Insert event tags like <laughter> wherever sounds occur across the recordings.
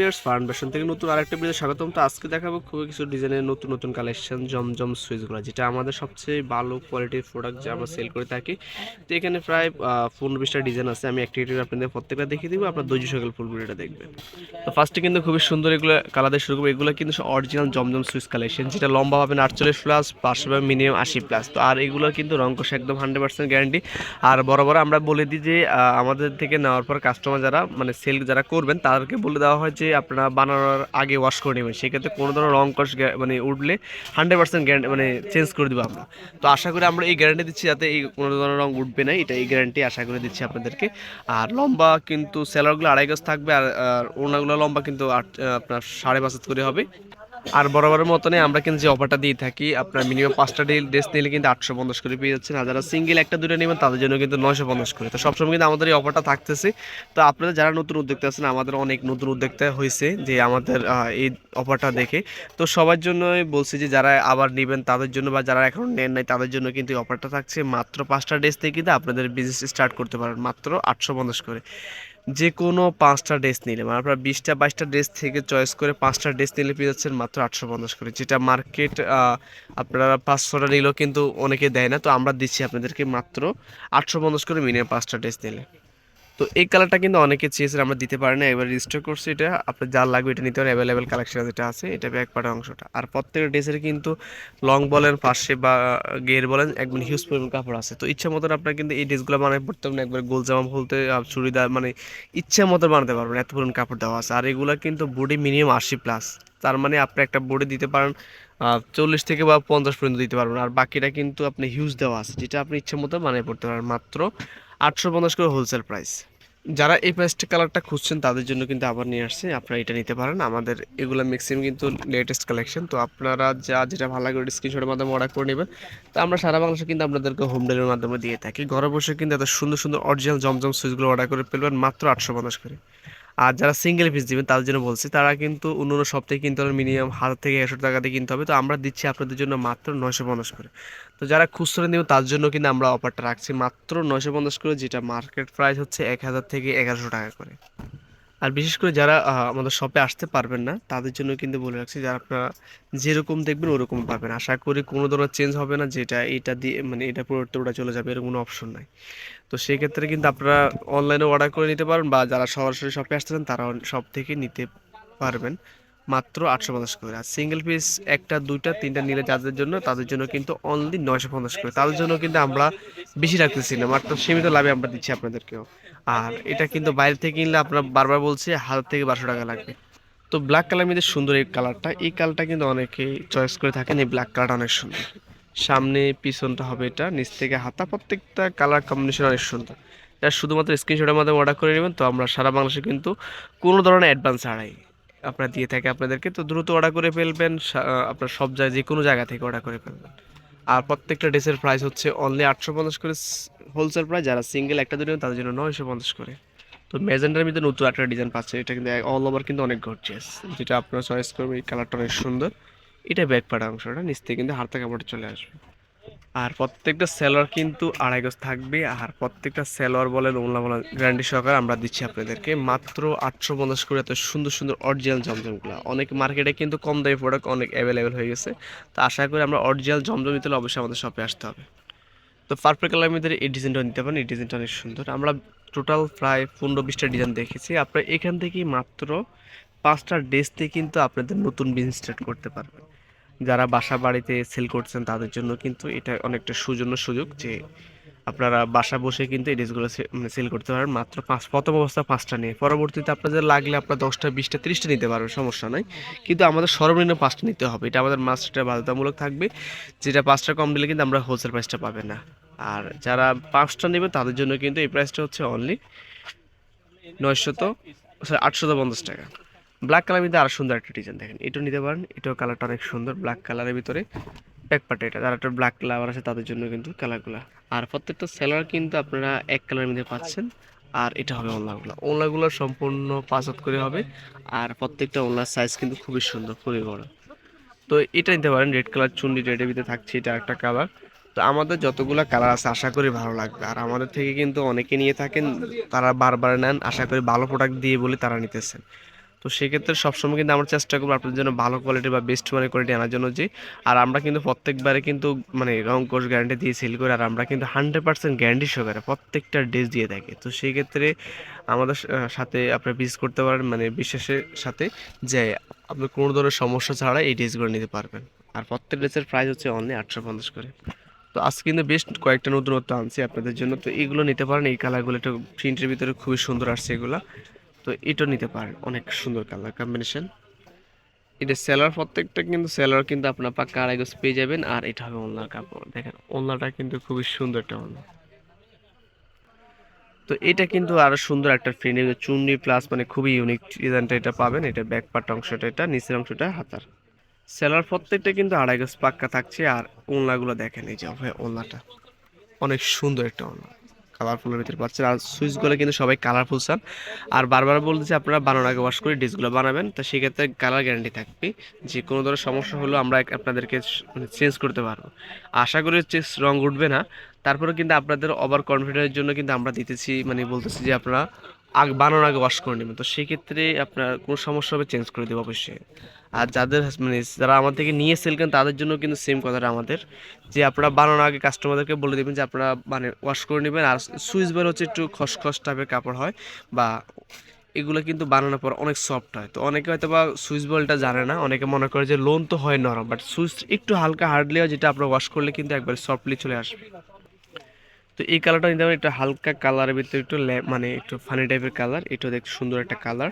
বিয়ার্স fern থেকে নতুন আরেকটা ভিডিও স্বাগতম। তো আজকে দেখাবো খুবই কিছু ডিজাইনের নতুন নতুন কালেকশন জমজম সুইচগুলো, যেটা আমাদের সবচেয়ে ভালো কোয়ালিটির প্রোডাক্ট যা আমরা সেল করে থাকি। তো এখানে প্রায় পনেরো বিশটা ডিজাইন আছে। আমি একটি আপনাদের প্রত্যেকটা দেখিয়ে দিব, আপনার ধৈর্য সকাল ফুল ভিডিওটা দেখবেন। তো ফার্স্টে কিন্তু খুবই সুন্দর এগুলো কালার দিয়ে শুরু করব। এগুলো কিন্তু অরিজিনাল জমজম সুইচ কালেকশন যেটা লম্বা পাবেন আটচল্লিশ প্লাস পাঁচশো পাবেন মিনিমাম আশি প্লাস তো আর এগুলো কিন্তু রঙ্কশ একদম হান্ড্রেড পার্সেন্ট গ্যারান্টি আর বড় আমরা বলে দিই যে আমাদের থেকে নেওয়ার পর কাস্টমার যারা মানে সেল যারা করবেন, তাদেরকে বলে দেওয়া হয় যে আপনারা বানানোর আগে ওয়াশ করে নেবেন। সেক্ষেত্রে কোনো ধরনের রং কষ মানে উঠলে হান্ড্রেড পার্সেন্ট মানে চেঞ্জ করে দেবো আমরা। তো আশা করি আমরা এই গ্যারান্টি দিচ্ছি যাতে এই কোনো ধরনের রং উঠবে না। এটা এই গ্যারান্টি আশা করে দিচ্ছি আপনাদেরকে। আর লম্বা কিন্তু সেলারগুলো আড়াই গজ থাকবে আর ওনাগুলো লম্বা কিন্তু আপনার সাড়ে পাঁচ করে হবে। আর বরাবরের মতনে আমরা কিন্তু যে অফারটা দিয়ে থাকি, আপনার মিনিমাম পাঁচটা ড্রেস নিলে কিন্তু আটশো পঞ্চাশ করে পেয়ে যাচ্ছেন। আর যারা সিঙ্গেল একটা দুটো নেবেন, তাদের জন্য কিন্তু নয়শো পঞ্চাশ করে। তো সবসময় কিন্তু আমাদের এই অফারটা থাকতেছে। তো আপনারা যারা নতুন উদ্যোক্তা আছেন, আমাদের অনেক নতুন উদ্যোক্তা হয়েছে যে আমাদের এই অফারটা দেখে। তো সবার জন্যই বলছি যে যারা আবার নেবেন, তাদের জন্য বা যারা এখন নেন নাই, তাদের জন্য কিন্তু অফারটা থাকছে। মাত্র পাঁচটা ড্রেস থেকে কিন্তু আপনাদের বিজনেস স্টার্ট করতে পারেন, মাত্র আটশো পঞ্চাশ করে। যে কোনো পাঁচটা ড্রেস নিলে মানে আপনার বিশটা, বাইশটা ড্রেস থেকে চয়েস করে পাঁচটা ড্রেস নিলে পেয়ে যাচ্ছেন মাত্র আটশো পঞ্চাশ করে। যেটা মার্কেট আপনারা পাঁচশোটা নিলেও কিন্তু অনেকে দেয় না, তো আমরা দিচ্ছি আপনাদেরকে মাত্র আটশো পঞ্চাশ করে মিনিমাম পাঁচটা ড্রেস নিলে। তো এই কালারটা কিন্তু অনেকে চেয়েছেন আমরা দিতে পারি না, এবার রেজিস্টার করছি এটা। আপনার যা লাগবে এটা নিতে পারেন অ্যাভেলেবেল কালেকশন যেটা আছে, এটা ব্যাক পার্টের অংশটা। আর প্রত্যেকটা ড্রেসের কিন্তু লং বলেন পাশে বা গের বলেন, একদম হিউজ পরিমাণ কাপড় আছে। তো ইচ্ছা মতন আপনার কিন্তু এই ড্রেসগুলো বানাতে পড়তে পারেন, একবার গোল জামা বলতে চুড়িদার মানে ইচ্ছা মতো বানাতে পারবেন, এত পরিমাণ কাপড় দেওয়া আছে। আর এগুলো কিন্তু বডি মিনিমাম আশি প্লাস তার মানে আপনি একটা বডি দিতে পারেন চল্লিশ থেকে বা পঞ্চাশ পর্যন্ত দিতে পারবেন। আর বাকিটা কিন্তু আপনি হিউজ দেওয়া আছে, যেটা আপনি ইচ্ছে মতো বানিয়ে পড়তে পারেন, মাত্র আটশো পঞ্চাশ করে হোলসেল প্রাইস যারা এই পেস্ট কালারটা খুঁজছেন, তাদের জন্য কিন্তু আবার নিয়ে আসছে। আপনারা এটা নিতে পারেন। আমাদের এগুলো ম্যাক্সিমাম কিন্তু লেটেস্ট কালেকশন তো আপনারা যা যেটা ভালো লাগে স্ক্রিনশটের মাধ্যমে অর্ডার করে নেবেন। তো আমরা সারা বাংলাদেশে কিন্তু আপনাদেরকে হোম ডেলিভারির মাধ্যমে দিয়ে থাকি। ঘরে বসে কিন্তু এত সুন্দর সুন্দর অরিজিনাল জমজম সুইচগুলো অর্ডার করে ফেলবেন, মাত্র আটশো পঞ্চাশ করে। আর যারা সিঙ্গেল পিস দিবেন, তাদের জন্য বলছি, তারা কিন্তু অন্য অন্য সপ্তাহে কিনতে হবে মিনিমাম হাজার থেকে একশো টাকাতে কিনতে হবে। তো আমরা দিচ্ছি আপনাদের জন্য মাত্র নয়শো পঞ্চাশ করে। তো যারা খুচরো নেবেন, তার জন্য কিন্তু আমরা অফারটা রাখছি মাত্র নয়শো পঞ্চাশ করে, যেটা মার্কেট প্রাইস হচ্ছে এক হাজার থেকে এগারোশো টাকা করে। আর বিশেষ করে যারা আমাদের শপে আসতে পারবেন না, তাদের জন্য কিন্তু বলে রাখছি যারা আপনারা যেরকম দেখবেন ওরকম পাবেন। আশা করি কোনো ধরনের চেঞ্জ হবে না, যেটা এটা দিয়ে মানে এটা পরিবর্তে ওটা চলে যাবে, এরকম কোনো অপশন নাই। তো সেই ক্ষেত্রে কিন্তু আপনারা অনলাইনে অর্ডার করে নিতে পারেন বা যারা সরাসরি শপে আসতেছেন তারা সব থেকে নিতে পারবেন। মাত্র আটশো পঞ্চাশ করে। আর সিঙ্গেল পিস একটা, দুইটা, তিনটা নিলে যাদের জন্য, তাদের জন্য কিন্তু অনলি নয়শো পঞ্চাশ করে। তাদের জন্য কিন্তু আমরা বেশি রাখতেছি না, মাত্র সীমিত লাভে আমরা দিচ্ছি আপনাদেরকেও। আর এটা কিন্তু বাইরে থেকে কিনলে আপনার বারবার বলছি, হাজার থেকে বারোশো টাকা লাগবে। তো ব্ল্যাক কালার মধ্যে সুন্দর এই কালারটা এই কালারটা কিন্তু অনেকেই চয়েস করে থাকেন, এই ব্ল্যাক কালারটা অনেক সুন্দর। সামনে পিছনটা হবে এটা, নিচ থেকে হাতা, প্রত্যেকটা কালার কম্বিনেশন অনেক সুন্দর। এটা শুধুমাত্র স্ক্রিনশটের মাধ্যমে অর্ডার করে নেবেন, তো আমরা সারা বাংলাদেশে কিন্তু কোনো ধরনের অ্যাডভান্স ছাড়াই। আপনার দিয়ে থাকে আপনাদেরকে, তো দ্রুত অর্ডার করে ফেলবেন আপনার সব জায়গায় যে কোনো জায়গা থেকে অর্ডার করে ফেলবেন। আর প্রত্যেকটা ড্রেসের প্রাইস হচ্ছে অনলি আটশো পঞ্চাশ করে হোলসেল প্রাইস যারা সিঙ্গেল একটা দুটো তাদের জন্য নয়শো পঞ্চাশ করে। তো ম্যাজেন্ডার মধ্যে নতুন একটা ডিজাইন পাচ্ছে, এটা কিন্তু অল ওভার কিন্তু অনেক গর্জিয়াস যেটা আপনারা চয়েস করবেন এই কালারটা অনেক সুন্দর। এটা ব্যাক পাড়া অংশটা, নিচ থেকে কিন্তু হারতা কাপড়ে চলে আসবে। আর প্রত্যেকটা সেলোয়ার কিন্তু আড়াই গজ থাকবে। আর প্রত্যেকটা সেলোয়ার বলেন ওমলা বলেন গ্যারান্টি সহকারে আমরা দিচ্ছি আপনাদেরকে। মাত্র আটশো পঞ্চাশ করে এত সুন্দর সুন্দর অরিজিনাল জমজমগুলো। অনেক মার্কেটে কিন্তু কম দামি প্রোডাক্ট অনেক অ্যাভেলেবেল হয়ে গেছে। তো আশা করি আমরা অরিজিনাল জমজম নিতে হলে অবশ্যই আমাদের শপে আসতে হবে। তো পার্পল কালার মধ্যে এই ডিজাইনটা নিতে পারেন, এই ডিজাইনটা অনেক সুন্দর। আমরা টোটাল প্রায় পনেরো বিশটা ডিজাইন দেখেছি। আপনারা এখান থেকেই মাত্র পাঁচটা ড্রেস দিয়ে কিন্তু আপনাদের নতুন বিজনেস স্টার্ট করতে পারবেন। যারা বাসা বাড়িতে সেল করছেন তাদের জন্য কিন্তু এটা অনেকটা সুজন্য সুযোগ যে আপনারা বাসা বসে কিন্তু এই ড্রেসগুলো মানে সেল করতে পারেন। মাত্র পাঁচ, প্রথম অবস্থা পাঁচটা নিয়ে। পরবর্তীতে আপনাদের লাগলে আপনার দশটা, বিশটা, তিরিশটা নিতে পারবেন, সমস্যা নাই। কিন্তু আমাদের সর্বনিম্ন পাঁচটা নিতে হবে। এটা আমাদের মাস্টটা বাধ্যতামূলক থাকবে। যেটা পাঁচটা কম দিলে কিন্তু আমরা হোলসেল প্রাইসটা পাবেন না। আর যারা পাঁচটা নেবে, তাদের জন্য কিন্তু এই প্রাইসটা হচ্ছে অনলি নয়শত, আটশত পঞ্চাশ টাকা। ব্ল্যাক কালার মধ্যে আরও সুন্দর একটা ডিজাইন দেখেন। এটাও নিতে পারেন। এটাও কালারটা অনেক সুন্দর ব্ল্যাক কালারের ভিতরে ব্যাক পার্টে এটা। যারা একটা ব্ল্যাক কালার আছে, তাদের জন্য কিন্তু কালারগুলো আর প্রত্যেকটা সেলার কিন্তু আপনারা এক কালারের মধ্যে পাচ্ছেন। আর এটা হবে ওনলাগুলো ওনলাগুলো সম্পূর্ণ পাঁচ হাত করে হবে। আর প্রত্যেকটা ওনলার সাইজ কিন্তু খুবই সুন্দর, খুবই বড়। তো এটা নিতে পারেন। রেড কালার চুন্ডি রেডের ভিতরে থাকছে এটা একটা কালার তো আমাদের যতগুলো কালার আছে, আশা করি ভালো লাগবে। আর আমাদের থেকে কিন্তু অনেকে নিয়ে থাকেন, তারা বারবার নেন। আশা করি ভালো প্রোডাক্ট দিয়ে বলে তারা নিতেছেন। তো সেক্ষেত্রে সবসময় কিন্তু আমরা চেষ্টা করব আপনাদের জন্য ভালো কোয়ালিটি বা বেস্ট মানে কোয়ালিটি আনার জন্য যে, আর আমরা কিন্তু প্রত্যেকবারে কিন্তু মানে রং কোর্স গ্যারান্টি দিয়ে সেল করি, আর আমরা কিন্তু হান্ড্রেড পার্সেন্ট গ্যারান্টি সহকারে প্রত্যেকটা ড্রেস দিয়ে থাকি। তো সেই ক্ষেত্রে আমাদের সাথে আপনারা বিজ করতে পারেন মানে বিশ্বাসের সাথে যে আপনি কোনো ধরনের সমস্যা ছাড়া এই ড্রেসগুলো নিতে পারবেন। আর প্রত্যেক ড্রেসের প্রাইস হচ্ছে অনলি আটশো পঞ্চাশ করে। তো আজকে কিন্তু বেশ কয়েকটা নতুনত্ব আনছি আপনাদের জন্য। তো এগুলো নিতে পারেন, এই কালারগুলো একটু প্রিন্টের ভিতরে খুবই সুন্দর আসছে এগুলো। তো এটা নিতে পারেন অনেক সুন্দর কালার কম্বিনেশন এটা সেলার প্রত্যেকটা কিন্তু সেলার কিন্তু আপনার পাক্কা আড়াই গজ পেয়ে যাবেন, আর এটা হবে ওলনার কাপড়। দেখেন ওলনাটা কিন্তু খুবই সুন্দর একটা ওলনা তো এটা কিন্তু আরও সুন্দর একটা ফ্রেন্ডের চুন্নি প্লাস মানে খুবই ইউনিক ডিজাইনটা এটা পাবেন, এটা ব্যাক পার্ট অংশটা এটা, নিচের অংশটা হাতার। সেলার প্রত্যেকটা কিন্তু আড়াই গজ পাক্কা থাকছে, আর ওলনাগুলো দেখেন এই যে ওলনাটা অনেক সুন্দর একটা ওলনা কালারফুলের ভিতরে পাচ্ছেন। আর সুইচগুলো কিন্তু সবাই কালারফুল চান। আর বারবার বলতেছি আপনারা বানানোর আগে ওয়াশ করে ডিসগুলো বানাবেন। তো সেক্ষেত্রে কালার গ্যারান্টি থাকবে যে কোনো ধরনের সমস্যা হলেও আমরা আপনাদেরকে চেঞ্জ করতে পারব। আশা করি রং উঠবে না। তারপরে কিন্তু আপনাদের ওভার কনফিডেন্সের জন্য কিন্তু আমরা দিতেছি মানে বলতেছি যে আপনারা আগ বানানোর আগে ওয়াশ করে নেবেন। তো সেক্ষেত্রে আপনার কোনো সমস্যা হবে চেঞ্জ করে দেবো অবশ্যই। আর যাদের মানে যারা আমার থেকে নিয়ে সেল করেন তাদের জন্য কিন্তু সেম কথাটা আমাদের। যে আপনারা বানানোর আগে কাস্টমারদেরকে বলে দেবেন যে আপনারা মানে ওয়াশ করে নেবেন। আর সুইচ বার হচ্ছে একটু খসখস টাইপের কাপড় হয় বা এগুলো কিন্তু বানানোর পর অনেক সফট হয়। তো অনেকে হয়তো বা সুইচ বলটা জানে না। অনেকে মনে করে যে লোন তো হয় নরম বাট সুইচ একটু হালকা হার্ডলি হয়, যেটা আপনারা ওয়াশ করলে কিন্তু একবার সফটলি চলে আসবে। তো এই কালারটা নিতে পারেন একটু হালকা কালারের ভিতরে একটু মানে একটু ফানি টাইপের কালার এটা দেখতে সুন্দর একটা কালার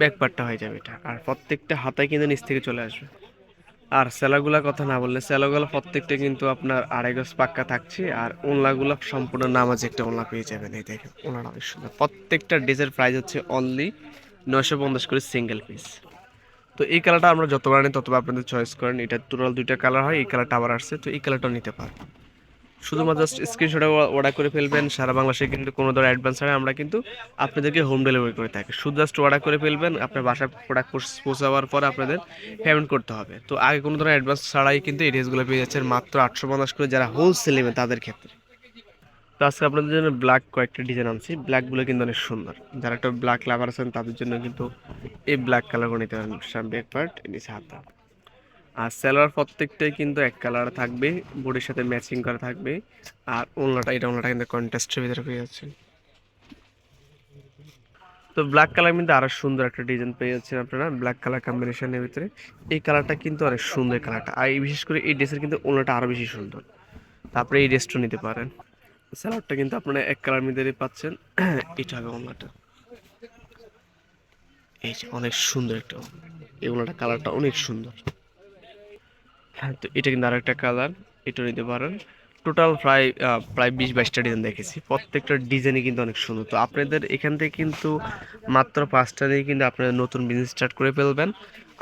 ব্যাক পার্টটা হয়ে যাবে এটা। আর প্রত্যেকটা হাতায় কিন্তু নিচ থেকে চলে আসবে। আর সেলাগুলার কথা না বললে, সেলাগুলো প্রত্যেকটা কিন্তু আপনার আড়াই গজ পাক্কা থাকছে, আর ওনলাগুলো সম্পূর্ণ নামাজ একটা ওনলা পেয়ে যাবেন। এই দেখেন ওনারা অনেক সুন্দর। প্রত্যেকটা ড্রেসের প্রাইস হচ্ছে অনলি নয়শো পঞ্চাশ করে সিঙ্গেল পিস তো এই কালারটা আমরা যতবার আনি ততবার আপনাদের চয়েস করেন। এটা টোটাল দুইটা কালার হয়, এই কালারটা আবার আসছে, তো এই কালারটাও নিতে পারেন শুধুমাত্র জাস্ট স্ক্রিনশটে অর্ডার করে ফেলবেন। সারা বাংলাদেশে কিন্তু কোনো ধরনের অ্যাডভান্স ছাড়া আমরা কিন্তু আপনাদেরকে হোম ডেলিভারি করে থাকি। শুধু জাস্ট অর্ডার করে ফেলবেন, আপনার বাসায় প্রোডাক্ট পৌঁছাবার পর আপনাদের পেমেন্ট করতে হবে। তো আগে কোনো ধরনের অ্যাডভান্স ছাড়াই কিন্তু এই ড্রেসগুলো পেয়ে যাচ্ছেন মাত্র আটশো পঞ্চাশ করে যারা হোলসেল নেবে তাদের ক্ষেত্রে। তো আজকে আপনাদের জন্য ব্ল্যাক কয়েকটা ডিজাইন আনছি। ব্ল্যাকগুলো কিন্তু অনেক সুন্দর। যারা একটা ব্ল্যাক লাভার আছেন, তাদের জন্য কিন্তু এই ব্ল্যাক কালারগুলো নিতে পারেন। ব্যাক পার্ট আর সেলোয়ার প্রত্যেকটাই কিন্তু এক কালার থাকবে বডির সাথে ম্যাচিং করা থাকবে। আর ওলনাটা এটা ওলনাটা কিন্তু কন্ট্রাস্টের ভিতরে পেয়ে যাচ্ছে তো ব্ল্যাক কালার কিন্তু আরও সুন্দর একটা ডিজাইন পেয়ে যাচ্ছেন আপনারা ব্ল্যাক কালার কম্বিনেশনের ভিতরে। এই কালারটা কিন্তু অনেক সুন্দর কালারটা আর বিশেষ করে এই ড্রেসের কিন্তু ওলনাটা আরও বেশি সুন্দর। তারপরে এই ড্রেসটা নিতে পারেন। স্যালাডটা কিন্তু আপনারা এক কালার মধ্যে পাচ্ছেন। <clears throat> এটা হবে ওলনাটা এই যে অনেক সুন্দর একটা এই ওলনাটা কালারটা অনেক সুন্দর। হ্যাঁ তো এটা কিন্তু আরেকটা কালার এটা নিতে পারেন। টোটাল প্রায় প্রায় বিশ বাইশটা ডিজাইন দেখেছি। প্রত্যেকটা ডিজাইনই কিন্তু অনেক সুন্দর। তো আপনাদের এখান থেকে কিন্তু মাত্র পাঁচটা দিয়ে কিন্তু আপনারা নতুন বিজনেস স্টার্ট করে ফেলবেন।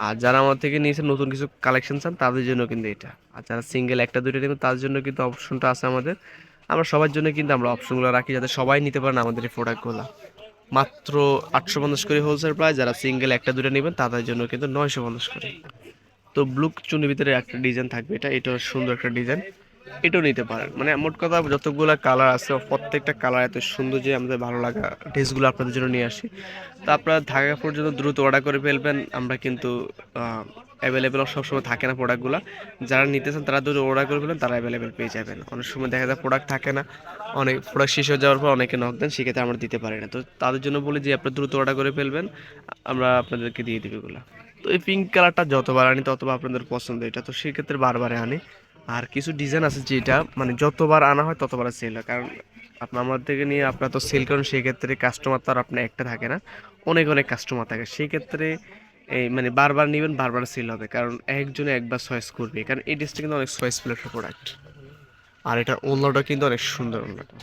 আর যারা আমার থেকে নিয়েছেন নতুন কিছু কালেকশন চান, তাদের জন্য কিন্তু এটা। আর যারা সিঙ্গেল একটা, দুইটা নেবেন, তাদের জন্য কিন্তু অপশনটা আছে আমাদের। আমরা সবার জন্য কিন্তু আমরা অপশনগুলো রাখি, যাতে সবাই নিতে পারেন আমাদের এই প্রোডাক্টগুলো মাত্র আটশো পঞ্চাশ করে হোলসেল প্রায় যারা সিঙ্গেল একটা দুটো নেবেন, তাদের জন্য কিন্তু নয়শো পঞ্চাশ করে। তো ব্লু চুনির ভিতরে একটা ডিজাইন থাকবে, এটা এটা সুন্দর একটা ডিজাইন। এটাও নিতে পারেন। মানে মোট কথা, যতগুলো কালার আছে, প্রত্যেকটা কালার এত সুন্দর যে আমাদের ভালো লাগা ড্রেসগুলো আপনাদের জন্য নিয়ে আসি। তো আপনারা ঢাকা পর্যন্ত দ্রুত অর্ডার করে ফেলবেন। আমরা কিন্তু অ্যাভেলেবেল সবসময় থাকে না প্রোডাক্টগুলো যারা নিতে চান, তারা দ্রুত অর্ডার করে ফেলেন তারা অ্যাভেলেবেল পেয়ে যাবেন। অনেক সময় দেখা যায় প্রোডাক্ট থাকে না। অনেক প্রোডাক্ট শেষ হয়ে যাওয়ার পর অনেকে নক দেন, সেক্ষেত্রে আমরা দিতে পারি না। তো তাদের জন্য বলি যে, আপনারা দ্রুত অর্ডার করে ফেলবেন। আমরা আপনাদেরকে দিয়ে দেবে এগুলো। তো এই পিঙ্ক কালারটা যতবার আনি, ততবার আপনাদের পছন্দ, এটা তো সেক্ষেত্রে বারবারে আনি। আর কিছু ডিজাইন আছে যেটা মানে যতবার আনা হয় ততবার সেল হয়। কারণ আপনার আমার থেকে নিয়ে আপনার তো সেল করেন, সেক্ষেত্রে কাস্টমার তো আর আপনার একটা থাকে না। অনেক অনেক কাস্টমার থাকে। সেই ক্ষেত্রে এই মানে বারবার নেবেন, বারবার সেল হবে। কারণ একজনে একবার চয়েস করবে। কারণ এই ড্রেসটা কিন্তু অনেক চয়েসফুল একটা প্রোডাক্ট আর এটা ওনলাটা কিন্তু অনেক সুন্দর ওনলাটা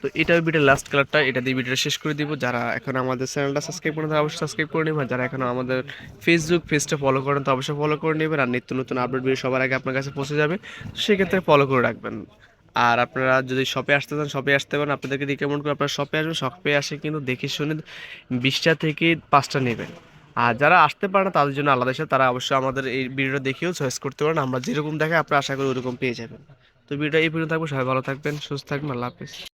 তো এটা ভিডিওর লাস্ট কালারটা এটা দিয়ে ভিডিওটা শেষ করে দিব। যারা এখন আমাদের চ্যানেলটা সাবস্ক্রাইব করেন তারা অবশ্যই সাবস্ক্রাইব করে নেবেন যারা এখন আমাদের ফেসবুক পেজটা ফলো করেন, তো অবশ্যই ফলো করে নেবেন। আর নিত্য নতুন আপডেট ভিডিও সবার আগে আপনার কাছে পৌঁছে যাবে সেক্ষেত্রে ফলো করে রাখবেন। আর আপনারা যদি শপে আসতে চান শপে আসতে পারেন। আপনাদেরকে রিকমেন্ড করে, আপনারা শপে আসবেন শপে আসে কিন্তু দেখে শুনে বিশটা থেকে পাঁচটা নেবেন। আর যারা আসতে পারে না, তাদের জন্য আলাদা হিসাবে, তারা অবশ্যই আমাদের এই ভিডিওটা দেখেও চয়েস করতে পারেন। আমরা যেরকম দেখে আপনারা আশা করি ওরকম পেয়ে যাবেন। তো ভিডিওটা এই পর্যন্ত থাকব। সবাই ভালো থাকবেন, সুস্থ থাকবেন। আল্লাহ হাফিজ।